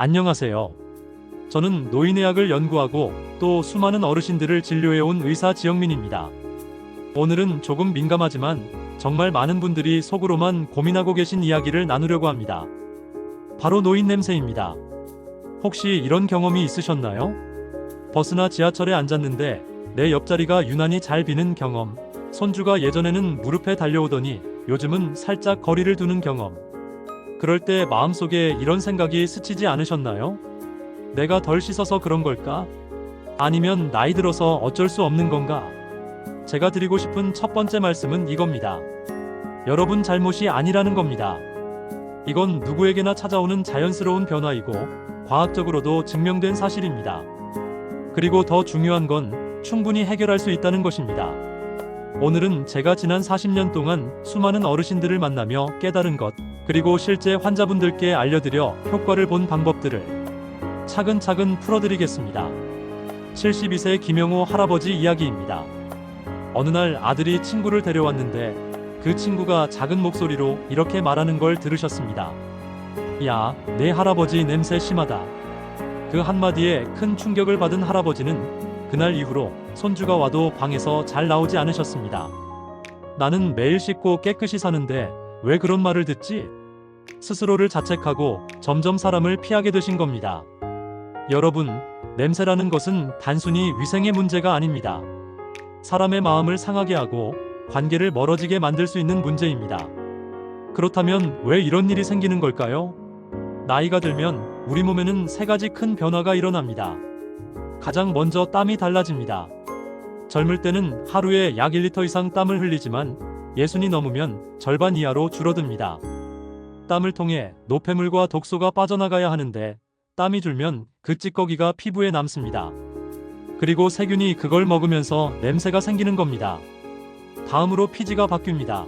안녕하세요. 저는 노인의학을 연구하고 또 수많은 어르신들을 진료해온 의사 지영민입니다. 오늘은 조금 민감하지만 정말 많은 분들이 속으로만 고민하고 계신 이야기를 나누려고 합니다. 바로 노인 냄새입니다. 혹시 이런 경험이 있으셨나요? 버스나 지하철에 앉았는데 내 옆자리가 유난히 잘 비는 경험. 손주가 예전에는 무릎에 달려오더니 요즘은 살짝 거리를 두는 경험. 그럴 때 마음속에 이런 생각이 스치지 않으셨나요? 내가 덜 씻어서 그런 걸까? 아니면 나이 들어서 어쩔 수 없는 건가? 제가 드리고 싶은 첫 번째 말씀은 이겁니다. 여러분 잘못이 아니라는 겁니다. 이건 누구에게나 찾아오는 자연스러운 변화이고 과학적으로도 증명된 사실입니다. 그리고 더 중요한 건 충분히 해결할 수 있다는 것입니다. 오늘은 제가 지난 40년 동안 수많은 어르신들을 만나며 깨달은 것, 그리고 실제 환자분들께 알려드려 효과를 본 방법들을 차근차근 풀어드리겠습니다. 72세 김영호 할아버지 이야기입니다. 어느 날 아들이 친구를 데려왔는데 그 친구가 작은 목소리로 이렇게 말하는 걸 들으셨습니다. 야, 내 할아버지 냄새 심하다. 그 한마디에 큰 충격을 받은 할아버지는 그날 이후로 손주가 와도 방에서 잘 나오지 않으셨습니다. 나는 매일 씻고 깨끗이 사는데 왜 그런 말을 듣지? 스스로를 자책하고 점점 사람을 피하게 되신 겁니다. 여러분, 냄새라는 것은 단순히 위생의 문제가 아닙니다. 사람의 마음을 상하게 하고 관계를 멀어지게 만들 수 있는 문제입니다. 그렇다면 왜 이런 일이 생기는 걸까요? 나이가 들면 우리 몸에는 세 가지 큰 변화가 일어납니다. 가장 먼저 땀이 달라집니다. 젊을 때는 하루에 약 1리터 이상 땀을 흘리지만 예순이 넘으면 절반 이하로 줄어듭니다. 땀을 통해 노폐물과 독소가 빠져나가야 하는데 땀이 줄면 그 찌꺼기가 피부에 남습니다. 그리고 세균이 그걸 먹으면서 냄새가 생기는 겁니다. 다음으로 피지가 바뀝니다.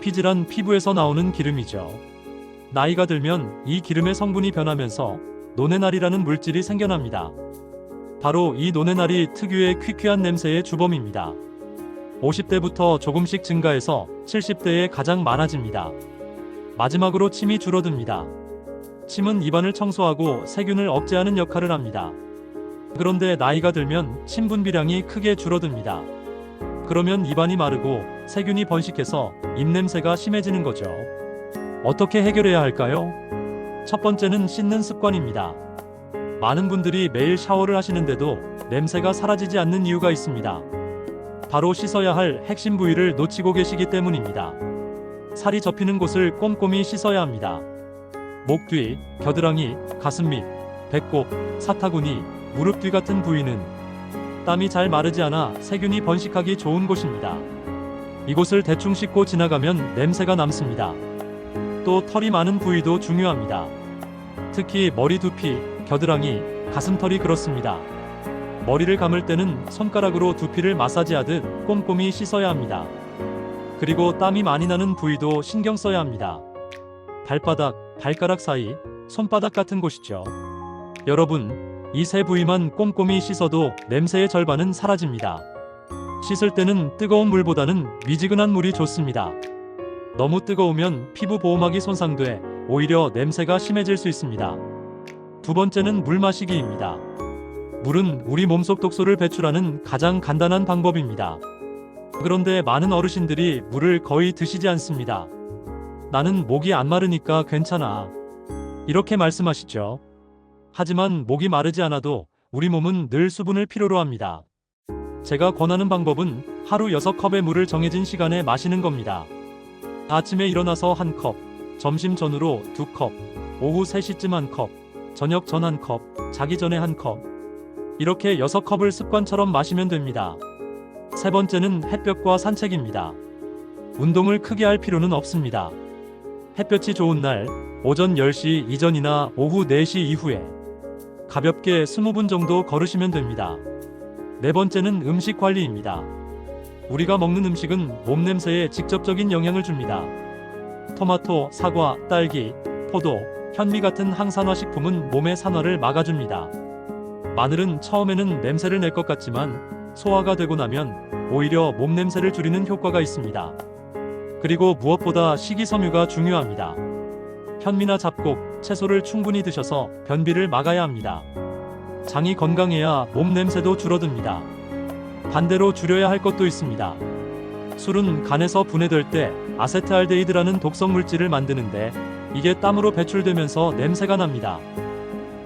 피지란 피부에서 나오는 기름이죠. 나이가 들면 이 기름의 성분이 변하면서 노네날이라는 물질이 생겨납니다. 바로 이 노네날이 특유의 퀴퀴한 냄새의 주범입니다. 50대부터 조금씩 증가해서 70대에 가장 많아집니다. 마지막으로 침이 줄어듭니다. 침은 입안을 청소하고 세균을 억제하는 역할을 합니다. 그런데 나이가 들면 침 분비량이 크게 줄어듭니다. 그러면 입안이 마르고 세균이 번식해서 입냄새가 심해지는 거죠. 어떻게 해결해야 할까요? 첫 번째는 씻는 습관입니다. 많은 분들이 매일 샤워를 하시는데도 냄새가 사라지지 않는 이유가 있습니다. 바로 씻어야 할 핵심 부위를 놓치고 계시기 때문입니다. 살이 접히는 곳을 꼼꼼히 씻어야 합니다. 목 뒤, 겨드랑이, 가슴 밑, 배꼽, 사타구니, 무릎 뒤 같은 부위는 땀이 잘 마르지 않아 세균이 번식하기 좋은 곳입니다. 이곳을 대충 씻고 지나가면 냄새가 남습니다. 또 털이 많은 부위도 중요합니다. 특히 머리 두피, 겨드랑이, 가슴털이 그렇습니다. 머리를 감을 때는 손가락으로 두피를 마사지하듯 꼼꼼히 씻어야 합니다. 그리고 땀이 많이 나는 부위도 신경 써야 합니다. 발바닥, 발가락 사이, 손바닥 같은 곳이죠. 여러분, 이 세 부위만 꼼꼼히 씻어도 냄새의 절반은 사라집니다. 씻을 때는 뜨거운 물보다는 미지근한 물이 좋습니다. 너무 뜨거우면 피부 보호막이 손상돼 오히려 냄새가 심해질 수 있습니다. 두 번째는 물 마시기입니다. 물은 우리 몸속 독소를 배출하는 가장 간단한 방법입니다. 그런데 많은 어르신들이 물을 거의 드시지 않습니다. 나는 목이 안 마르니까 괜찮아. 이렇게 말씀하시죠. 하지만 목이 마르지 않아도 우리 몸은 늘 수분을 필요로 합니다. 제가 권하는 방법은 하루 6컵의 물을 정해진 시간에 마시는 겁니다. 아침에 일어나서 한 컵, 점심 전후로 두 컵, 오후 3시쯤 한 컵, 저녁 전 한 컵, 자기 전에 한 컵. 이렇게 6컵을 습관처럼 마시면 됩니다. 세 번째는 햇볕과 산책입니다. 운동을 크게 할 필요는 없습니다. 햇볕이 좋은 날, 오전 10시 이전이나 오후 4시 이후에 가볍게 20분 정도 걸으시면 됩니다. 네 번째는 음식 관리입니다. 우리가 먹는 음식은 몸 냄새에 직접적인 영향을 줍니다. 토마토, 사과, 딸기, 포도, 현미 같은 항산화 식품은 몸의 산화를 막아줍니다. 마늘은 처음에는 냄새를 낼 것 같지만 소화가 되고 나면 오히려 몸 냄새를 줄이는 효과가 있습니다. 그리고 무엇보다 식이섬유가 중요합니다. 현미나 잡곡, 채소를 충분히 드셔서 변비를 막아야 합니다. 장이 건강해야 몸 냄새도 줄어듭니다. 반대로 줄여야 할 것도 있습니다. 술은 간에서 분해될 때 아세트알데히드라는 독성 물질을 만드는데 이게 땀으로 배출되면서 냄새가 납니다.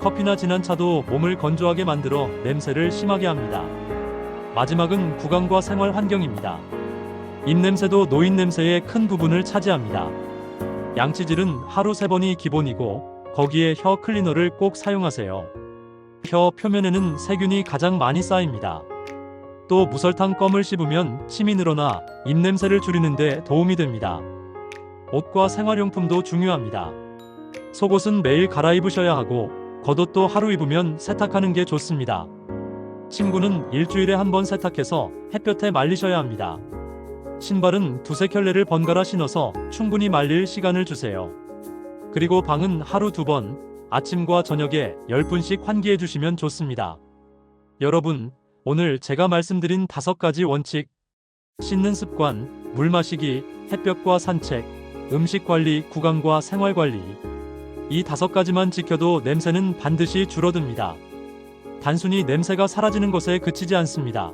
커피나 진한 차도 몸을 건조하게 만들어 냄새를 심하게 합니다. 마지막은 구강과 생활 환경입니다. 입냄새도 노인 냄새의 큰 부분을 차지합니다. 양치질은 하루 세 번이 기본이고 거기에 혀 클리너를 꼭 사용하세요. 혀 표면에는 세균이 가장 많이 쌓입니다. 또 무설탕 껌을 씹으면 침이 늘어나 입냄새를 줄이는데 도움이 됩니다. 옷과 생활용품도 중요합니다. 속옷은 매일 갈아입으셔야 하고 겉옷도 하루 입으면 세탁하는 게 좋습니다. 침구는 일주일에 한 번 세탁해서 햇볕에 말리셔야 합니다. 신발은 두세 켤레를 번갈아 신어서 충분히 말릴 시간을 주세요. 그리고 방은 하루 두 번, 아침과 저녁에 10분씩 환기해 주시면 좋습니다. 여러분, 오늘 제가 말씀드린 다섯 가지 원칙, 씻는 습관, 물 마시기, 햇볕과 산책, 음식 관리, 구강과 생활 관리. 이 다섯 가지만 지켜도 냄새는 반드시 줄어듭니다. 단순히 냄새가 사라지는 것에 그치지 않습니다.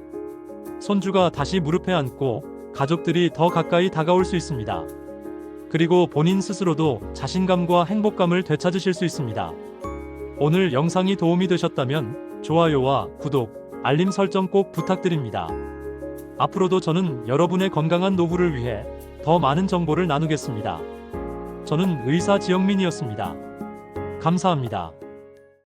손주가 다시 무릎에 앉고 가족들이 더 가까이 다가올 수 있습니다. 그리고 본인 스스로도 자신감과 행복감을 되찾으실 수 있습니다. 오늘 영상이 도움이 되셨다면 좋아요와 구독, 알림 설정 꼭 부탁드립니다. 앞으로도 저는 여러분의 건강한 노후를 위해 더 많은 정보를 나누겠습니다. 저는 의사 지영민이었습니다. 감사합니다.